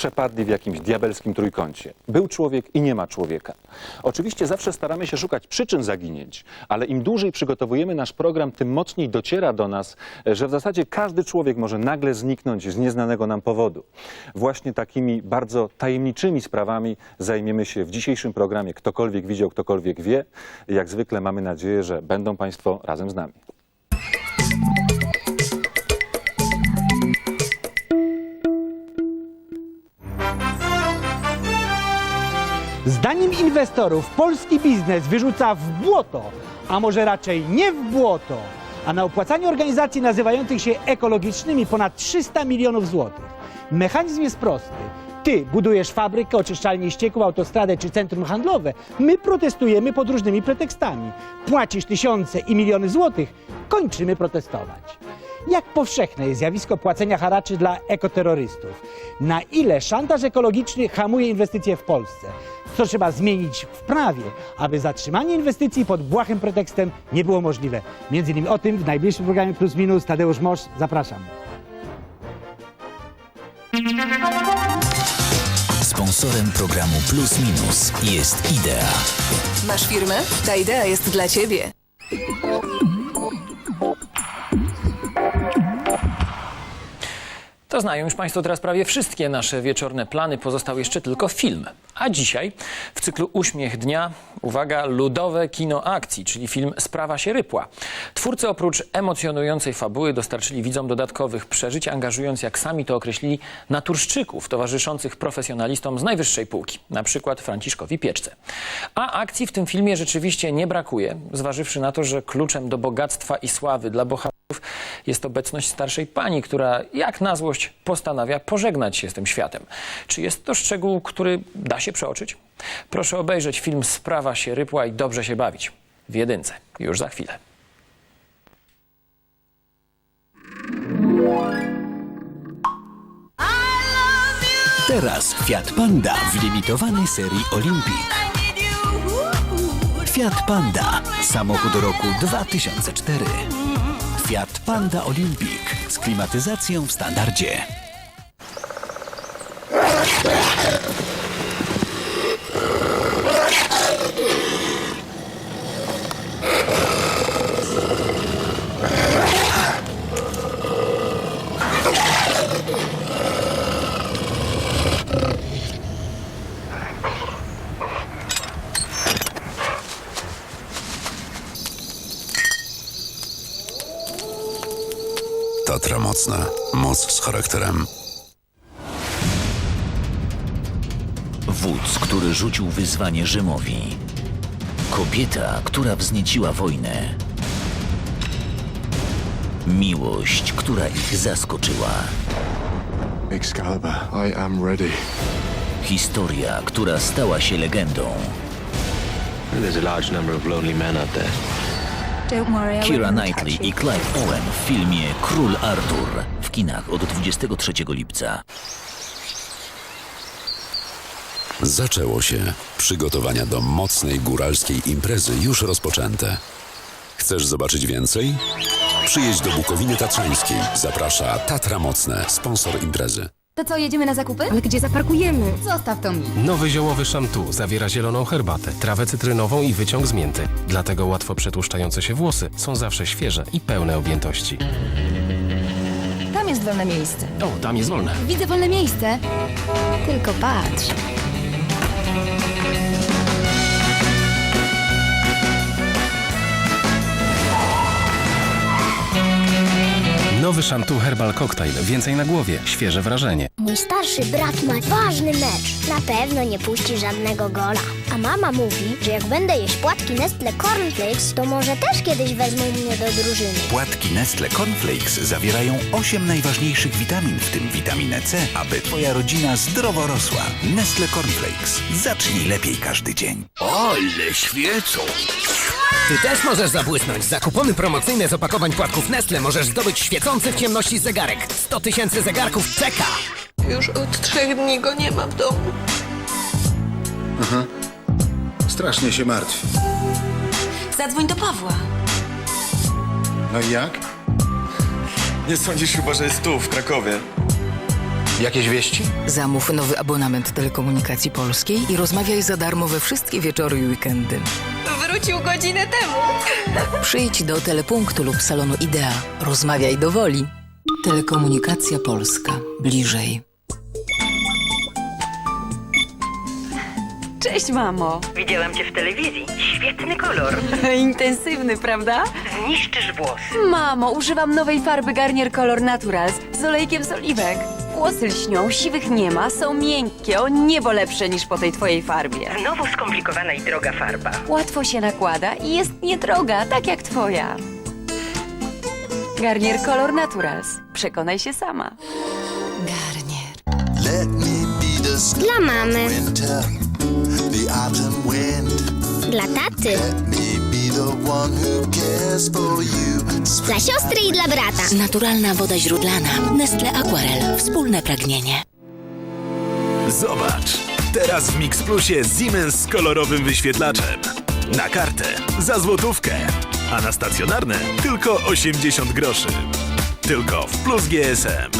przepadli w jakimś diabelskim trójkącie. Był człowiek i nie ma człowieka. Oczywiście zawsze staramy się szukać przyczyn zaginięć, ale im dłużej przygotowujemy nasz program, tym mocniej dociera do nas, że w zasadzie każdy człowiek może nagle zniknąć z nieznanego nam powodu. Właśnie takimi bardzo tajemniczymi sprawami zajmiemy się w dzisiejszym programie. Ktokolwiek widział, ktokolwiek wie. Jak zwykle mamy nadzieję, że będą Państwo razem z nami. Zdaniem inwestorów polski biznes wyrzuca w błoto, a może raczej nie w błoto, a na opłacanie organizacji nazywających się ekologicznymi ponad 300 milionów złotych. Mechanizm jest prosty. Ty budujesz fabrykę, oczyszczalnię ścieków, autostradę czy centrum handlowe. My protestujemy pod różnymi pretekstami. Płacisz tysiące i miliony złotych, kończymy protestować. Jak powszechne jest zjawisko płacenia haraczy dla ekoterrorystów? Na ile szantaż ekologiczny hamuje inwestycje w Polsce? Co trzeba zmienić w prawie, aby zatrzymanie inwestycji pod błahym pretekstem nie było możliwe? Między innymi o tym w najbliższym programie Plus Minus. Tadeusz Mosz, zapraszam. Sponsorem programu Plus Minus jest Idea. Masz firmę? Ta idea jest dla ciebie. Znają już Państwo teraz prawie wszystkie nasze wieczorne plany. Pozostał jeszcze tylko film. A dzisiaj w cyklu Uśmiech Dnia, uwaga, ludowe kino akcji, czyli film Sprawa się rypła. Twórcy oprócz emocjonującej fabuły dostarczyli widzom dodatkowych przeżyć, angażując, jak sami to określili, naturszczyków towarzyszących profesjonalistom z najwyższej półki, na przykład Franciszkowi Pieczce. A akcji w tym filmie rzeczywiście nie brakuje, zważywszy na to, że kluczem do bogactwa i sławy dla bohaterów jest obecność starszej pani, która jak na złość postanawia pożegnać się z tym światem. Czy jest to szczegół, który da się przeoczyć? Proszę obejrzeć film Sprawa się rypła i dobrze się bawić. W jedynce. Już za chwilę. Teraz Fiat Panda w limitowanej serii Olympic. Fiat Panda. Samochód roku 2004. Fiat Panda Olympic z klimatyzacją w standardzie. Tatra mocna. Moc z charakterem. Wódz, który rzucił wyzwanie Rzymowi. Kobieta, która wznieciła wojnę. Miłość, która ich zaskoczyła. Excalibur, I am ready. Historia, która stała się legendą. There's a large number of lonely men out there. Kira Knightley i Clive Owen w filmie Król Artur w kinach od 23 lipca. Zaczęło się. Przygotowania do mocnej góralskiej imprezy już rozpoczęte. Chcesz zobaczyć więcej? Przyjedź do Bukowiny Tatrzańskiej. Zaprasza Tatra Mocne, sponsor imprezy. To co, jedziemy na zakupy? Ale gdzie zaparkujemy? Zostaw to mi. Nowy ziołowy szamtu zawiera zieloną herbatę, trawę cytrynową i wyciąg z mięty. Dlatego łatwo przetłuszczające się włosy są zawsze świeże i pełne objętości. Tam jest wolne miejsce. O, tam jest wolne. Widzę wolne miejsce. Tylko patrz. Nowy szamtu Herbal Cocktail. Więcej na głowie. Świeże wrażenie. Mój starszy brat ma ważny mecz. Na pewno nie puści żadnego gola. A mama mówi, że jak będę jeść płatki Nestle Cornflakes, to może też kiedyś wezmą mnie do drużyny. Płatki Nestle Cornflakes zawierają 8 najważniejszych witamin, w tym witaminę C, aby twoja rodzina zdrowo rosła. Nestle Cornflakes. Zacznij lepiej każdy dzień. Ole świecą! Ty też możesz zabłysnąć. Za kupony promocyjne z opakowań płatków Nestle możesz zdobyć świecący w ciemności zegarek. 100 tysięcy zegarków czeka. Już od trzech dni go nie ma w domu. Strasznie się martwi. Zadzwoń do Pawła. No i jak? Nie sądzisz chyba, że jest tu, w Krakowie? Jakieś wieści? Zamów nowy abonament telekomunikacji polskiej i rozmawiaj za darmo we wszystkie wieczory i weekendy. Wrócił godzinę temu. Przyjdź do telepunktu lub salonu Idea. Rozmawiaj do woli. Telekomunikacja Polska. Bliżej. Cześć, mamo. Widziałam cię w telewizji. Świetny kolor. Intensywny, prawda? Zniszczysz włosy. Mamo, używam nowej farby Garnier Color Naturals z olejkiem z oliwek. Włosy lśnią, siwych nie ma, są miękkie, o niebo lepsze niż po tej twojej farbie. Znowu skomplikowana i droga farba. Łatwo się nakłada i jest niedroga, tak jak twoja. Garnier Color Naturals. Przekonaj się sama. Dla mamy. Dla taty. Dla siostry i dla brata. Naturalna woda źródlana. Nestle Aquarel. Wspólne pragnienie. Zobacz! Teraz w Mix Plusie Siemens z kolorowym wyświetlaczem. Na kartę za złotówkę, a na stacjonarne tylko 80 groszy. Tylko w Plus GSM.